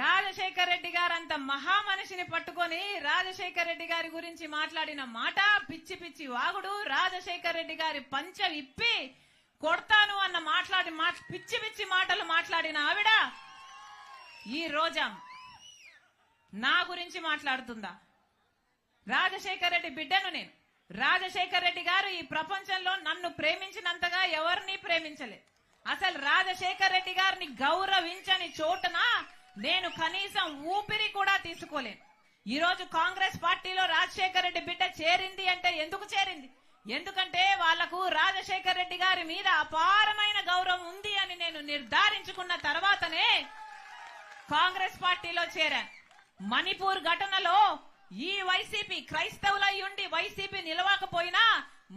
రాజశేఖర్ రెడ్డి గారు అంత మహామనిషిని పట్టుకొని రాజశేఖర్ రెడ్డి గారి గురించి మాట్లాడిన మాట పిచ్చి పిచ్చి వాగుడు రాజశేఖర్ రెడ్డి గారి పంచ ఇప్పి కొడతాను అన్న మాట్లాడి మా పిచ్చి పిచ్చి మాటలు మాట్లాడిన ఆవిడ ఈ రోజా నా గురించి మాట్లాడుతుందా? రాజశేఖర్ రెడ్డి బిడ్డను నేను. రాజశేఖర్ రెడ్డి గారు ఈ ప్రపంచంలో నన్ను ప్రేమించినంతగా ఎవరిని ప్రేమించలే. అసలు రాజశేఖర్ రెడ్డి గారిని గౌరవించని చోటున నేను కనీసం ఊపిరి కూడా తీసుకోలేను. ఈ రోజు కాంగ్రెస్ పార్టీలో రాజశేఖర్ రెడ్డి బిడ్డ చేరింది అంటే ఎందుకు చేరింది? ఎందుకంటే వాళ్ళకు రాజశేఖర రెడ్డి గారి మీద అపారమైన గౌరవం ఉంది అని నేను నిర్ధారించుకున్న తర్వాతనే కాంగ్రెస్ పార్టీలో చేరాను. మణిపూర్ ఘటనలో ఈ వైసీపీ క్రైస్తవులై ఉండి వైసీపీ నిలవకపోయినా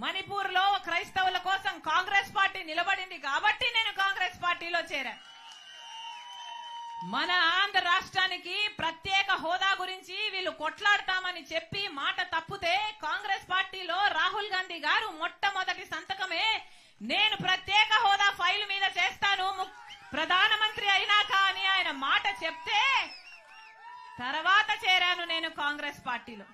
మణిపూర్లో క్రైస్తవుల కోసం కాంగ్రెస్ పార్టీ నిలబడింది కాబట్టి నేను కాంగ్రెస్ పార్టీలో చేరాను. మన ఆంధ్ర రాష్ట్రానికి ప్రత్యేక హోదా గురించి వీళ్ళు కొట్లాడతామని చెప్పి మాట తప్పితే కాంగ్రెస్ పార్టీలో రాహుల్ గాంధీ గారు మొట్టమొదటి సంతకమే. నేను ప్రత్యేక హోదా ఫైల్ మీద చేస్తాను. ము- ప్రధానమంత్రి అయినాక అని ఆయన మాట చెప్తే తర్వాత చేరాను నేను కాంగ్రెస్ పార్టీలో.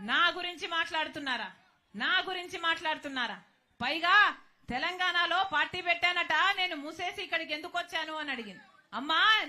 నా గురించి మాట్లాడుతున్నారా? నా గురించి మాట్లాడుతున్నారా? పైగా తెలంగాణలో పార్టీ పెట్టానట. నేను మూసేసి ఇక్కడికి ఎందుకు వచ్చాను అని అడిగింది. అమ్మా